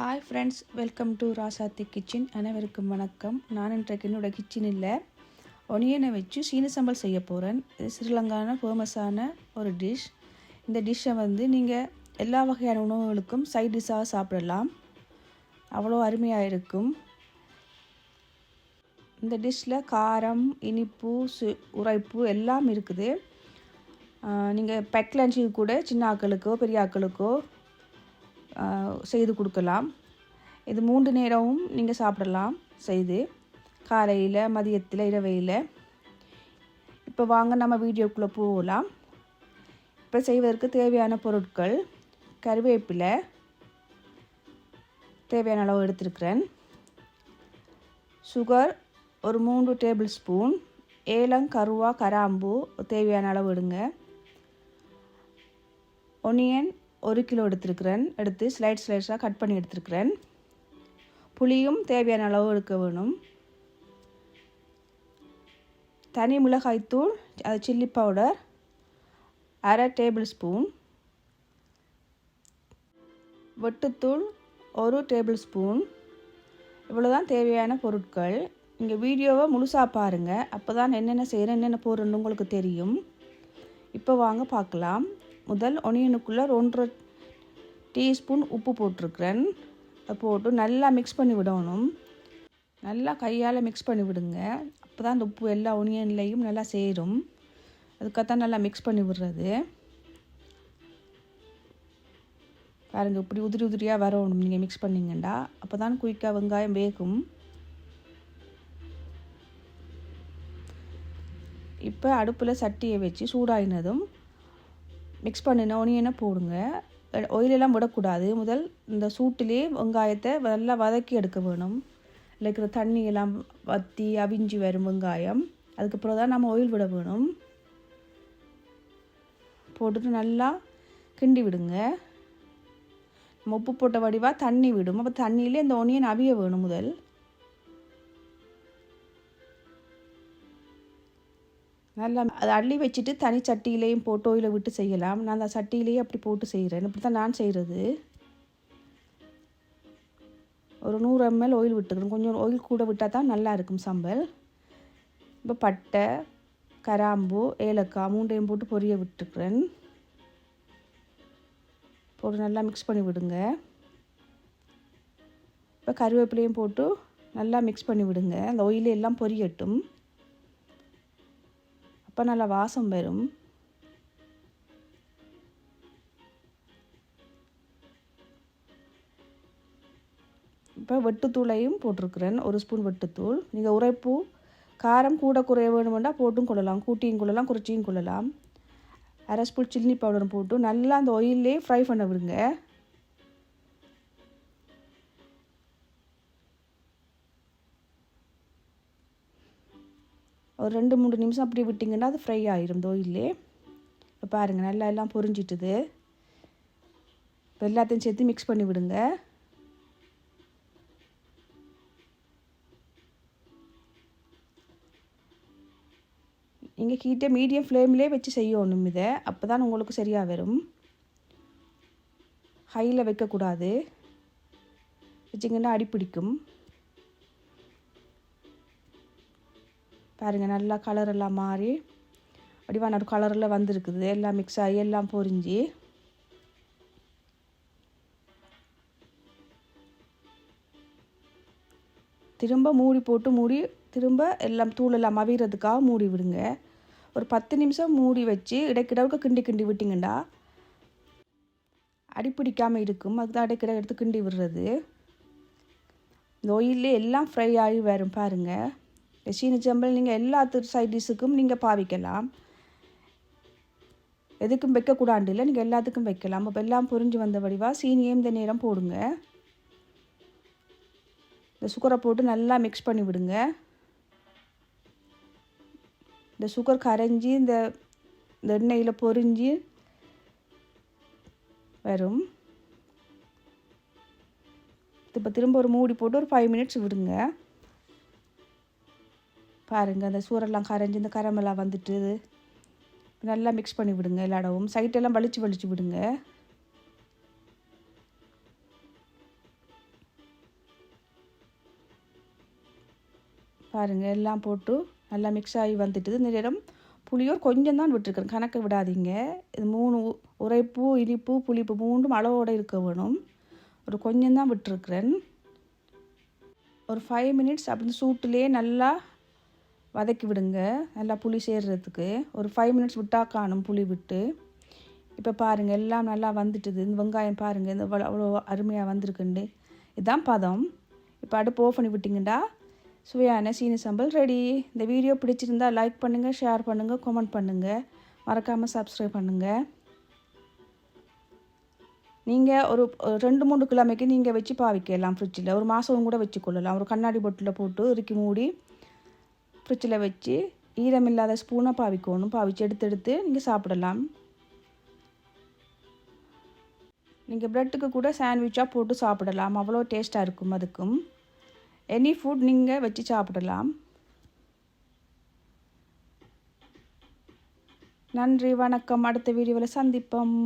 Hi friends welcome to Rasathi kitchen அனைவருக்கும் வணக்கம். நான் இன்றைக்கு என்னோட கிச்சனில் ஒனியனை வச்சு சீன சம்பல் செய்ய போகிறேன் இது ஸ்ரீலங்கான ஃபேமஸான ஒரு டிஷ் இந்த டிஷ்ஷை வந்து நீங்கள் எல்லா வகையான உணவுகளுக்கும் சைட் டிஷ்ஷாக சாப்பிடலாம். அவ்வளோ அருமையாக இருக்கும். இந்த டிஷ்ஷில் காரம் இனிப்பு சு உரைப்பு எல்லாம் இருக்குது. நீங்கள் பெக் லஞ்சுக்கு கூட சின்ன ஆக்களுக்கோ பெரிய ஆக்களுக்கோ செய்து கொடுக்கலாம். இது மூன்று நேரமும் நீங்கள் சாப்பிடலாம் செய்து. காலையில் மதியத்தில் இரவையில். இப்போ வாங்க நம்ம வீடியோக்குள்ளே போகலாம் இப்போ செய்வதற்கு தேவையான பொருட்கள் கருவேப்பிலை தேவையான அளவு எடுத்திருக்கிறேன். சுகர் ஒரு மூன்று டேபிள் ஸ்பூன். ஏலம் கருவா கராம்பு தேவையான அளவு எடுங்க. ஒனியன் ஒரு கிலோ எடுத்துருக்கிறேன். எடுத்து ஸ்லைட் ஸ்லைட்ஸாக கட் பண்ணி எடுத்துருக்கிறேன். புளியும் தேவையான அளவு எடுக்க வேணும். தனி மிளகாய்த்தூள் அது சில்லி பவுடர் அரை டேபிள் ஸ்பூன் வெட்டுத்தூள் ஒரு டேபிள் ஸ்பூன் இவ்வளோதான் தேவையான பொருட்கள். இங்கே வீடியோவை முழுசாக பாருங்கள் அப்போ தான் என்னென்ன செய்கிறேன் என்னென்ன போடுறேன்னு உங்களுக்கு தெரியும். இப்போ வாங்க பார்க்கலாம். முதல் ஒனியனுக்குள்ளே ஒன்றரை டீஸ்பூன் உப்பு போட்டிருக்கிறேன். அதை போட்டு நல்லா மிக்ஸ் பண்ணி விடணும். நல்லா கையால் மிக்ஸ் பண்ணி விடுங்க. அப்போ தான் அந்த உப்பு எல்லா ஒனியன்லேயும் நல்லா சேரும். அதுக்காகத்தான் நல்லா மிக்ஸ் பண்ணி விடுறது. பாருங்கள் இப்படி உதிரி உதிரியாக வரணும். நீங்கள் மிக்ஸ் பண்ணிங்கண்டா அப்போ தான் குயிக்காக வெங்காயம் வேகும். இப்போ அடுப்பில் சட்டியை வச்சு சூடாயினதும் மிக்ஸ் பண்ணின ஒனியனை போடுங்க. ஒயிலெல்லாம் விடக்கூடாது. முதல் இந்த சூட்டிலே வெங்காயத்தை நல்லா வதக்கி எடுக்க வேணும். இருக்கிற தண்ணியெல்லாம் வற்றி அவிஞ்சி வரும் வெங்காயம். அதுக்கப்புறம் தான் நம்ம ஒயில் விட வேணும். போட்டுட்டு நல்லா கிண்டி விடுங்க. நம்ம உப்பு போட்ட வடிவாக தண்ணி விடும். அப்போ தண்ணியிலே இந்த ஒனியன் அவிய வேணும் முதல். நல்லா அதை அள்ளி வச்சுட்டு தனி சட்டியிலையும் போட்டு இல்லை விட்டு செய்யலாம். நான் அந்த சட்டியிலேயே அப்படி போட்டு செய்கிறேன் இப்படி தான் நான் செய்கிறது ஒரு நூறு எம்எல் ஆயில் விட்டுக்கிறேன் கொஞ்சம் ஆயில் கூட விட்டால் தான் நல்லா இருக்கும் சம்பல். இப்போ பட்டை கராம்பு ஏலக்காய் மூண்டையும் போட்டு பொரிய விட்டுக்கிறேன். போட்டு நல்லா மிக்ஸ் பண்ணி விடுங்க. இப்போ கருவேப்பிலையும் போட்டு நல்லா மிக்ஸ் பண்ணி விடுங்க. அந்த ஒயில் எல்லாம் பொரியட்டும். அப்போ நல்லா வாசம் வரும். இப்போ வெட்டுத்தூளையும் போட்டிருக்கிறேன். ஒரு ஸ்பூன் வெட்டுத்தூள். நீங்கள் உரைப்பு காரம் கூட குறைய வேணுமெண்டா போட்டும் கொள்ளலாம். கூட்டியும் கொள்ளலாம் குறைச்சியும் கொள்ளலாம். அரை ஸ்பூன் சில்லி பவுடரும் போட்டு நல்லா அந்த ஆயிலே ஃப்ரை பண்ண விடுங்க. ஒரு ரெண்டு மூணு நிமிஷம் அப்படி விட்டிங்கன்னா அது ஃப்ரை ஆயிரும் தோயிலே இப்போ பாருங்கள் நல்லா எல்லாம் பொரிஞ்சிட்டுது. இப்போ எல்லாத்தையும் சேர்த்து மிக்ஸ் பண்ணி விடுங்க. நீங்கள் கீட்டே மீடியம் ஃப்ளேம்லேயே வச்சு செய்யணும் இதை. அப்போ தான் உங்களுக்கு சரியாக வரும். ஹையில் வைக்கக்கூடாது. வச்சிங்கன்னா அடி பிடிக்கும் பாருங்கள் நல்லா கலர் எல்லாம் மாறி வடிவான ஒரு கலரில் வந்திருக்குது. எல்லாம் மிக்ஸ் ஆகி எல்லாம் பொரிஞ்சு. திரும்ப மூடி போட்டு மூடி திரும்ப எல்லாம் தூள் எல்லாம் அவிகிறதுக்காக மூடி விடுங்க. ஒரு பத்து நிமிஷம் மூடி வச்சு இடைக்கிடவுக்கு கிண்டி கிண்டி விட்டிங்கண்டா அடிப்பிடிக்காமல் இருக்கும். அதுதான் இடைக்கிட எடுத்து கிண்டி விடுறது. இந்த ஒயிலே எல்லாம் ஃப்ரை ஆகி வரும் பாருங்கள் சீனி சம்பல் நீங்கள் எல்லா சைட் டிஷ்ஷுக்கும் நீங்கள் பாவிக்கலாம். எதுக்கும் வைக்கக்கூடாண்டு இல்லை நீங்கள் எல்லாத்துக்கும் வைக்கலாம். அப்போ எல்லாம் புரிஞ்சு வந்த வடிவாக சீனியே இந்த நேரம் போடுங்க. இந்த சுகரை போட்டு நல்லா மிக்ஸ் பண்ணி விடுங்க. இந்த சுகர் கரைஞ்சி இந்த இந்த எண்ணெயில் பொரிஞ்சு வரும். இப்போ திரும்ப ஒரு மூடி போட்டு ஒரு ஃபைவ் மினிட்ஸ் விடுங்க. பாருங்கள் அந்த சூரெல்லாம் கரைஞ்சி இந்த கரமெல்லாம் வந்துட்டு நல்லா மிக்ஸ் பண்ணி விடுங்க எல்லா இடவும் சைட்டெல்லாம் வலிச்சு வலிச்சு விடுங்க. பாருங்கள் எல்லாம் போட்டு நல்லா மிக்ஸ் ஆகி வந்துட்டு இந்த நேரம் புளியோர் கொஞ்சம் தான் விட்டுருக்கேன் கணக்கு விடாதீங்க. இது மூணு உரைப்பு இனிப்பு புளிப்பு மூன்றும் அளவோடு இருக்க வேணும். ஒரு கொஞ்சம் தான் விட்டுருக்குறேன். ஒரு ஃபைவ் மினிட்ஸ் அப்படி சூட்டுலேயே நல்லா வதக்கி விடுங்க. நல்லா புளி சேர்றதுக்கு. ஒரு ஃபைவ் மினிட்ஸ் விட்டா காணும் புளி விட்டு. இப்போ பாருங்கள் எல்லாம் நல்லா வந்துட்டுது. இந்த வெங்காயம் பாருங்கள் இந்த அவ்வளோ அருமையாக வந்திருக்குண்டு. இதுதான் பதம். இப்போ அடுப்பு ஓஃப் பண்ணி விட்டிங்கடா சுவையான சீனி சம்பல் ரெடி இந்த வீடியோ பிடிச்சிருந்தா லைக் பண்ணுங்கள் ஷேர் பண்ணுங்கள் கமெண்ட் பண்ணுங்கள் மறக்காமல் சப்ஸ்கிரைப் பண்ணுங்கள் நீங்கள் ஒரு ஒரு ரெண்டு மூணு கிழமைக்கு நீங்கள் வச்சு பாவிக்கலாம் ஃப்ரிட்ஜில் ஒரு மாதம் கூட வச்சுக்கொள்ளலாம். ஒரு கண்ணாடி பொட்டில் போட்டு இறுக்கி மூடி ஃப்ரிட்ஜில் வச்சு ஈரமில்லாத ஸ்பூனை பாவிக்கணும். பாவிச்சு எடுத்து எடுத்து நீங்கள் சாப்பிடலாம். நீங்கள் ப்ரெட்டுக்கு கூட சாண்ட்விச்சாக போட்டு சாப்பிடலாம். அவ்வளோ டேஸ்ட்டாக இருக்கும் அதுக்கும். எனி ஃபுட் நீங்கள் வச்சு சாப்பிடலாம். நன்றி வணக்கம். அடுத்த வீடியோவில் சந்திப்போம்.